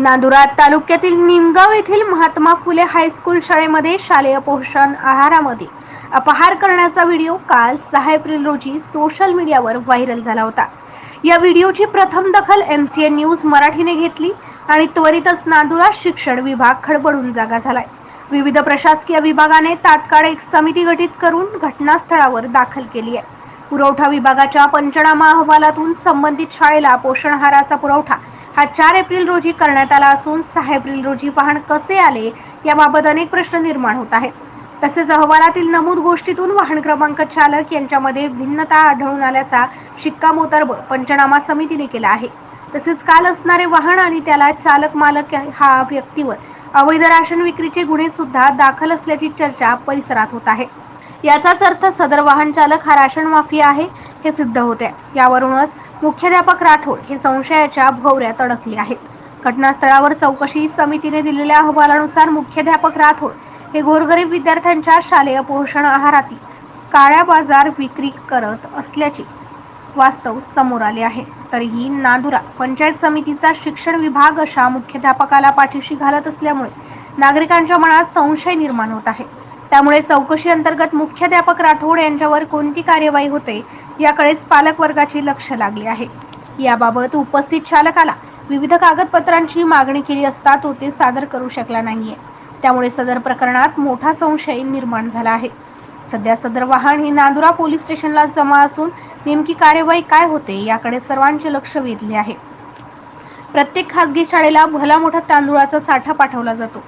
नांदुरा तालुक्यातील निमगाव येथील महात्मा फुले हायस्कूल शाळेमध्ये शालेय पोषण आहारामध्ये अपहार करण्याचा व्हिडिओ काल सहा एप्रिल रोजी सोशल मीडियावर व्हायरल झाला होता. या व्हिडिओची प्रथम दखल एम सी एन न्यूज मराठीने घेतली आणि त्वरितच नांदुरा शिक्षण विभाग खडबडून जागा झालाय. विविध प्रशासकीय विभागाने तात्काळ एक समिती गठीत करून घटनास्थळावर दाखल केली आहे. पुरवठा विभागाच्या पंचनामा अहवालातून संबंधित शाळेला पोषण आहाराचा पुरवठा हा चार एप्रिल रोजी करण्यात आला असून सहा एप्रिल रोजी वाहन कसे आले याबाबत अनेक प्रश्न निर्माण होत आहेत. तसेच अहवालातील नमूद गोष्टीतून वाहन क्रमांक चालक यांच्यामध्ये भिन्नता आढळून आल्याचा शिक्कामोर्तब पंचनामा समितीने केला आहे. तसेच काल असणारे वाहन आणि त्याला चालक मालक हा व्यक्तीवर अवैध राशन विक्रीचे गुन्हे सुद्धा दाखल असल्याची चर्चा परिसरात होत आहे. याचाच अर्थ सदर वाहन चालक हा राशन माफिया आहे. हे सिद्ध होते. यावरूनच मुख्याध्यापक राठोड हे संशयाच्या भोवऱ्यात अडकले आहेत. घटनास्थळावर चौकशी समितीने दिलेल्या अहवालानुसार मुख्याध्यापक राठोड हे गोरगरीब विद्यार्थ्यांच्या शालेय पोषण आहारातील काळ्या बाजार विक्री करत असल्याचे वास्तव समोर आले आहे. तरीही नांदुरा पंचायत समितीचा शिक्षण विभाग अशा मुख्याध्यापकाला पाठीशी घालत असल्यामुळे नागरिकांच्या मनात संशय निर्माण होत आहे. त्यामुळे चौकशी अंतर्गत मुख्याध्यापक राठोड यांच्यावर कोणती कार्यवाही होते याकडेच पालकवर्गाची लक्ष लागले आहे. याबाबत उपस्थित चालकाला विविध कागदपत्रांची मागणी केली असता तो ते सादर करू शकला नाहीये. त्यामुळे सदर प्रकरणात मोठा संशय निर्माण झाला आहे. सध्या सदर वाहन हे नांदुरा पोलीस स्टेशनला जमा असून नेमकी कार्यवाही काय होते याकडे सर्वांचे लक्ष वेधले आहे. प्रत्येक खासगी शाळेला भला मोठा तांदूळाचा साठा पाठवला जातो.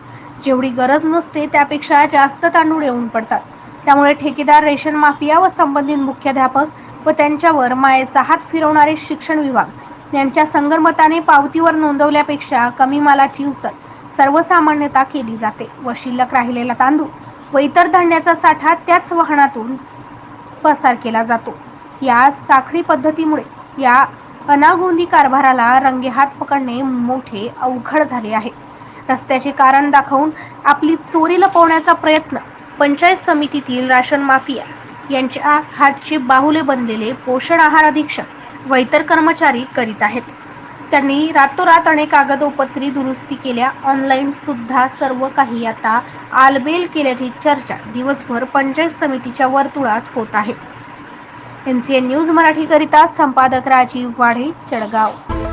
जेवढी गरज नसते त्यापेक्षा जास्त तांदूळ येऊन पडतात. त्यामुळे ठेकेदार रेशन माफिया व संबंधित मुख्याध्यापक व त्यांच्यावर मायेचा हात फिरवणारे शिक्षण विभाग यांच्या संगरमताने पावतीवर नोंदवल्यापेक्षा कमी मालाची उचल सर्वसामान्यता केली जाते व शिल्लक राहिलेला तांदूळ व इतर धान्याचा साठा त्याच वाहनातून पसार केला जातो. या साखळी पद्धतीमुळे या अनागोंदी कारभाराला रंगेहात पकडणे मोठे अवघड झाले आहे. रस्त्याचे कारण दाखवून आपली चोरी लपवण्याचा प्रयत्न पंचायत समितीतील राशन माफिया यांच्या हातचे बाहुले बनलेले पोषण आहार अधीक्षक व इतर कर्मचारी करीत आहेत. त्यांनी रातोरात अनेक कागदोपत्री दुरुस्ती केल्या. ऑनलाईन सुद्धा सर्व काही आता आलबेल केल्याची चर्चा दिवसभर पंचायत समितीच्या वर्तुळात होत आहे. एम सी एन न्यूज मराठीकरिता संपादक राजीव वाढे चडगाव.